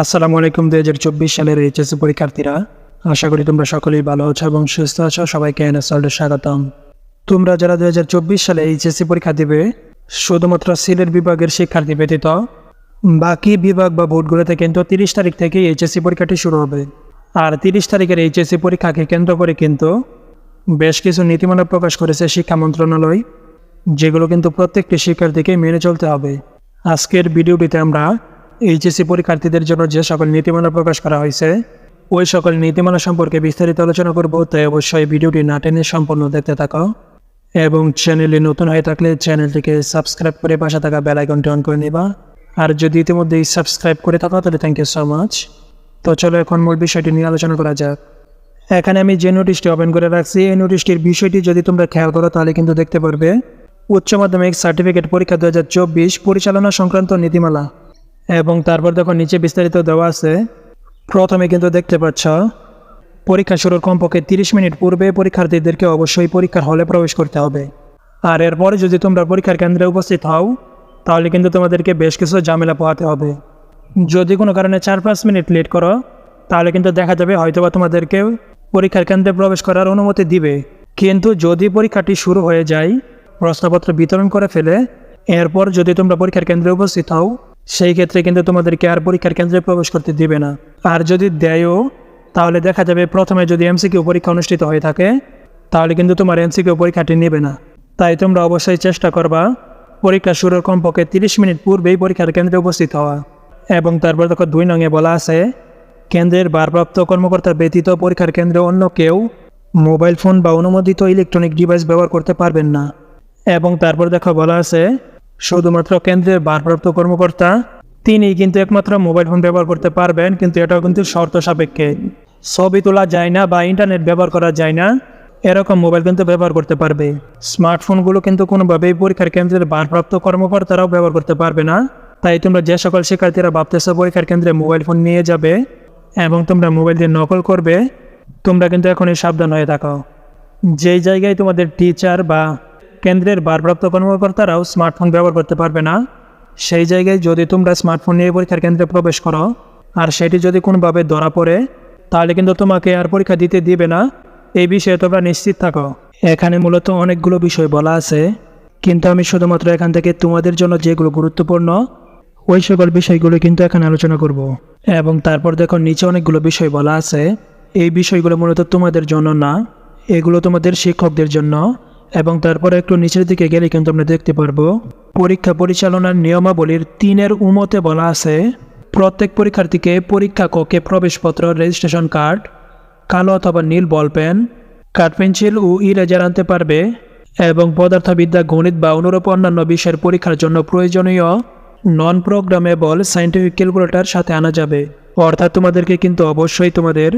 আসসালামু আলাইকুম, দুই হাজার চব্বিশ সালের এইচএসসি পরীক্ষার্থীরা। আশা করি তোমরা সকলেই ভালো আছো এবং সুস্থ আছো। সবাইকে এনএসআলডে স্বাগতম। তোমরা যারা দুই হাজার চব্বিশ সালে এইচএসসি পরীক্ষা দেবে, শুধুমাত্র সিলেট বিভাগের শিক্ষার্থী ব্যতীত বাকি বিভাগ বা বোর্ডগুলোতে কিন্তু তিরিশ তারিখ থেকে এইচএসসি পরীক্ষাটি শুরু হবে। আর তিরিশ তারিখের এইচএসসি পরীক্ষাকে কেন্দ্র করে কিন্তু বেশ কিছু নীতিমালা প্রকাশ করেছে শিক্ষা মন্ত্রণালয়, যেগুলো কিন্তু প্রত্যেকটি শিক্ষার্থীকে মেনে চলতে হবে। আজকের ভিডিওটিতে আমরা এইচএসসি পরীক্ষার্থীদের জন্য যে সকল নীতিমালা প্রকাশ করা হয়েছে, ওই সকল নীতিমালা সম্পর্কে বিস্তারিত আলোচনা করব, তাই অবশ্যই ভিডিওটি না টেনে সম্পূর্ণ দেখতে থাকো। এবং চ্যানেলে নতুন হয়ে থাকলে চ্যানেলটিকে সাবস্ক্রাইব করে পাশে থাকা বেল আইকনটি অন করে নেবা। আর যদি ইতিমধ্যেই সাবস্ক্রাইব করে থাকো, তাহলে থ্যাংক ইউ সো মাচ তো চলো এখন মূল বিষয়টি নিয়ে আলোচনা করা যাক। এখানে আমি যে নোটিশটি ওপেন করে রাখছি, এই নোটিশটির বিষয়টি যদি তোমরা খেয়াল করো, তাহলে কিন্তু দেখতে পারবে, উচ্চ মাধ্যমিক সার্টিফিকেট পরীক্ষা দু হাজার চব্বিশ পরিচালনা সংক্রান্ত নীতিমালা। এবং তারপর দেখো নিচে বিস্তারিত দেওয়া আছে। প্রথমে কিন্তু দেখতে পাচ্ছ, পরীক্ষা শুরুর কমপক্ষে তিরিশ মিনিট পূর্বে পরীক্ষার্থীদেরকে অবশ্যই পরীক্ষার হলে প্রবেশ করতে হবে। আর এরপরে যদি তোমরা পরীক্ষার কেন্দ্রে উপস্থিত হও, তাহলে কিন্তু তোমাদেরকে বেশ কিছু ঝামেলা পোহাতে হবে। যদি কোনো কারণে চার পাঁচ মিনিট লেট করো, তাহলে কিন্তু দেখা যাবে হয়তোবা তোমাদেরকে পরীক্ষার কেন্দ্রে প্রবেশ করার অনুমতি দিবে। কিন্তু যদি পরীক্ষাটি শুরু হয়ে যায়, প্রশ্নপত্র বিতরণ করে ফেলে, এরপর যদি তোমরা পরীক্ষার কেন্দ্রে উপস্থিত হও সেই ক্ষেত্রে কিন্তু তোমাদেরকে আর পরীক্ষার কেন্দ্রে প্রবেশ করতে দিবে না। আর যদি দেয়ও, তাহলে দেখা যাবে প্রথমে যদি এমসিকিউ পরীক্ষা অনুষ্ঠিত হয়ে থাকে, তাহলে কিন্তু তোমার এমসিকিউ পরীক্ষাটি নেবে না। তাই তোমরা অবশ্যই চেষ্টা করবা পরীক্ষা শুরুর কমপক্ষে তিরিশ মিনিট পূর্বেই পরীক্ষার কেন্দ্রে উপস্থিত হওয়া। এবং তারপর দেখো দুই নঙে বলা আছে, কেন্দ্রের ভারপ্রাপ্ত কর্মকর্তা ব্যতীত পরীক্ষার কেন্দ্রে অন্য কেউ মোবাইল ফোন বা অনুমোদিত ইলেকট্রনিক ডিভাইস ব্যবহার করতে পারবেন না। এবং তারপর দেখো বলা আছে শুধুমাত্র কেন্দ্রের ভারপ্রাপ্ত কর্মকর্তা তিনি কিন্তু একমাত্র মোবাইল ফোন ব্যবহার করতে পারবেন, কিন্তু এটাও কিন্তু শর্ত সাপেক্ষে। ছবি তোলা যায় না বা ইন্টারনেট ব্যবহার করা যায় না, এরকম মোবাইল কিন্তু ব্যবহার করতে পারবে। স্মার্টফোনগুলো কিন্তু কোনোভাবেই পরীক্ষার কেন্দ্রের ভারপ্রাপ্ত কর্মকর্তারাও ব্যবহার করতে পারবে না। তাই তোমরা যে সকল শিক্ষার্থীরা ভাবতেছো পরীক্ষার কেন্দ্রে মোবাইল ফোন নিয়ে যাবে এবং তোমরা মোবাইল দিয়ে নকল করবে, তোমরা কিন্তু এখনই সাবধান হয়ে থাকো। যেই জায়গায় তোমাদের টিচার বা কেন্দ্রের ভারপ্রাপ্ত কর্মকর্তারাও স্মার্টফোন ব্যবহার করতে পারবে না। সেই জায়গায় যদি তোমরা স্মার্টফোন নিয়ে পরীক্ষার কেন্দ্রে প্রবেশ করো, আর সেটি যদি কোনোভাবে ধরা পড়ে, তাহলে কিন্তু তোমাকে আর পরীক্ষা দিতে দিবে না। এই বিষয়ে তোমরা নিশ্চিত থাকো। এখানে মূলত অনেকগুলো বিষয় বলা আছে, কিন্তু আমি শুধুমাত্র এখান থেকে তোমাদের জন্য যেগুলো গুরুত্বপূর্ণ, ওই সকল বিষয়গুলো কিন্তু এখানে আলোচনা করব। এবং তারপর দেখো নিচে অনেকগুলো বিষয় বলা আছে। এই বিষয়গুলো মূলত তোমাদের জন্য না, এগুলো তোমাদের শিক্ষকদের জন্য। এবং তারপরে একটু নিচের দিকে গেলে কিন্তু আমরা দেখতে পারব। পরীক্ষা পরিচালনার নিয়মাবলীর তিনের উমতে বলা আছে, প্রত্যেক পরীক্ষার্থীকে পরীক্ষা কক্ষে প্রবেশপত্র রেজিস্ট্রেশন কার্ড কালো অথবা নীল বল পেন, কাঠ পেন্সিল ও ইরেজার আনতে পারবে এবং পদার্থবিদ্যা, গণিত বা অনুরূপ অন্যান্য বিষয়ের পরীক্ষার জন্য প্রয়োজনীয় নন প্রোগ্রামেবল সাইন্টিফিক ক্যালকুলেটর সাথে আনা যাবে। অর্থাৎ তোমাদেরকে কিন্তু অবশ্যই তোমাদের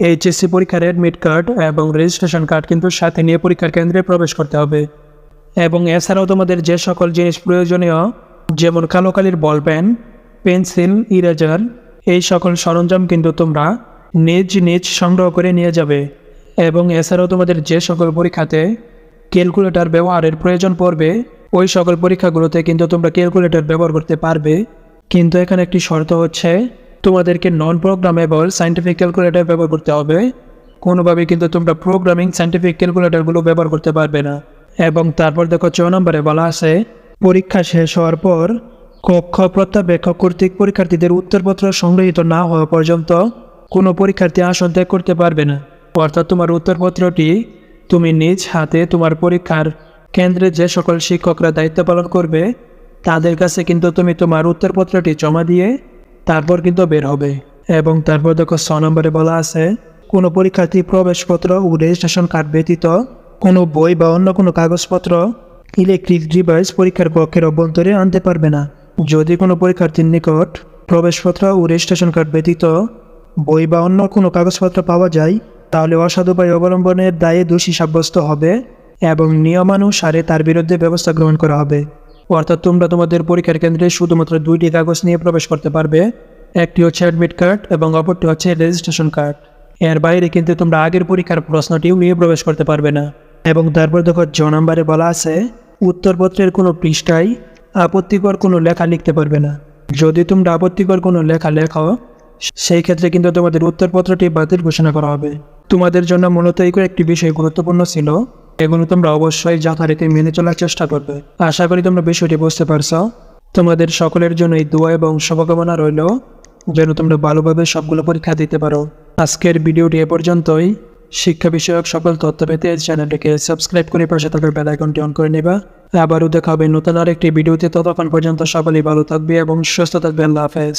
এইচএসসি পরীক্ষার অ্যাডমিট কার্ড এবং রেজিস্ট্রেশন কার্ড কিন্তু সাথে নিয়ে পরীক্ষার কেন্দ্রে প্রবেশ করতে হবে। এবং এছাড়াও তোমাদের যে সকল জিনিস প্রয়োজনীয়, যেমন কালো কালির বল পেন পেন্সিল, ইরেজার, এই সকল সরঞ্জাম কিন্তু তোমরা নিজ নিজ সংগ্রহ করে নিয়ে যাবে। এবং এছাড়াও তোমাদের যে সকল পরীক্ষাতে ক্যালকুলেটর ব্যবহারের প্রয়োজন পড়বে, ওই সকল পরীক্ষাগুলোতে কিন্তু তোমরা ক্যালকুলেটর ব্যবহার করতে পারবে। কিন্তু এখানে একটি শর্ত হচ্ছে তোমাদেরকে নন প্রোগ্রামেবল সাইন্টিফিক ক্যালকুলেটর ব্যবহার করতে হবে। কোনোভাবে কিন্তু তোমরা প্রোগ্রামিং সাইন্টিফিক ক্যালকুলেটরগুলো ব্যবহার করতে পারবে না। এবং তারপর দেখো ছ নম্বরে বলা আছে, পরীক্ষা শেষ হওয়ার পর কক্ষ প্রত্যাবেক্ষক কর্তৃক পরীক্ষার্থীদের উত্তরপত্র সংগৃহীত না হওয়া পর্যন্ত কোনো পরীক্ষার্থী আসন ত্যাগ করতে পারবে না। অর্থাৎ তোমার উত্তরপত্রটি তুমি নিজ হাতে তোমার পরীক্ষার কেন্দ্রে যে সকল শিক্ষকরা দায়িত্ব পালন করবে, তাদের কাছে কিন্তু তুমি তোমার উত্তরপত্রটি জমা দিয়ে তারপর কিন্তু বের হবে। এবং তারপর দেখো ছ নম্বরে বলা আছে, কোনো পরীক্ষার্থী প্রবেশপত্র ও রেজিস্ট্রেশন কার্ড ব্যতীত কোনো বই বা অন্য কোনো কাগজপত্র ইলেকট্রিক ডিভাইস পরীক্ষার কক্ষের অভ্যন্তরে আনতে পারবে না। যদি কোনো পরীক্ষার্থীর নিকট প্রবেশপত্র ও রেজিস্ট্রেশন কার্ড ব্যতীত বই বা অন্য কোনো কাগজপত্র পাওয়া যায়, তাহলে অসাধু উপায় অবলম্বনের দায়ে দোষী সাব্যস্ত হবে এবং নিয়মানুসারে তার বিরুদ্ধে ব্যবস্থা গ্রহণ করা হবে। অর্থাৎ তোমরা তোমাদের পরীক্ষার কেন্দ্রে শুধুমাত্র দুইটি কাগজ নিয়ে প্রবেশ করতে পারবে। একটি হচ্ছে অ্যাডমিট কার্ড এবং অপরটি হচ্ছে রেজিস্ট্রেশন কার্ড এর বাইরে কিন্তু তোমরা আগের পরীক্ষার প্রশ্নটিও নিয়ে প্রবেশ করতে পারবে না। এবং তারপর দেখো, জ নম্বরে বলা আছে, উত্তরপত্রের কোনো পৃষ্ঠায় আপত্তিকর কোনো লেখা লিখতে পারবে না। যদি তোমরা আপত্তিকর কোনো লেখা লেখো, সেই ক্ষেত্রে কিন্তু তোমাদের উত্তরপত্রটি বাতিল ঘোষণা করা হবে। তোমাদের জন্য মূলত এই একটি বিষয় গুরুত্বপূর্ণ ছিল। এগুলো তোমরা অবশ্যই যথারীতি মেনে চলার চেষ্টা করবে। আশা করি তোমরা বিষয়টি বুঝতে পারছ। তোমাদের সকলের জন্য এই দোয়া এবং শুভকামনা রইল, যেন তোমরা ভালোভাবে সবগুলো পরীক্ষা দিতে পারো। আজকের ভিডিওটি এ পর্যন্তই। শিক্ষা বিষয়ক সকল তথ্য পেতে চ্যানেলটিকে সাবস্ক্রাইব করে পাশে থাকার বেল আইকনটি অন করে নেবা। আবারও দেখা হবে নতুন আরেকটি ভিডিওতে। ততক্ষণ পর্যন্ত সকলেই ভালো থাকবে এবং সুস্থ থাকবে। আল্লাহ হাফেজ।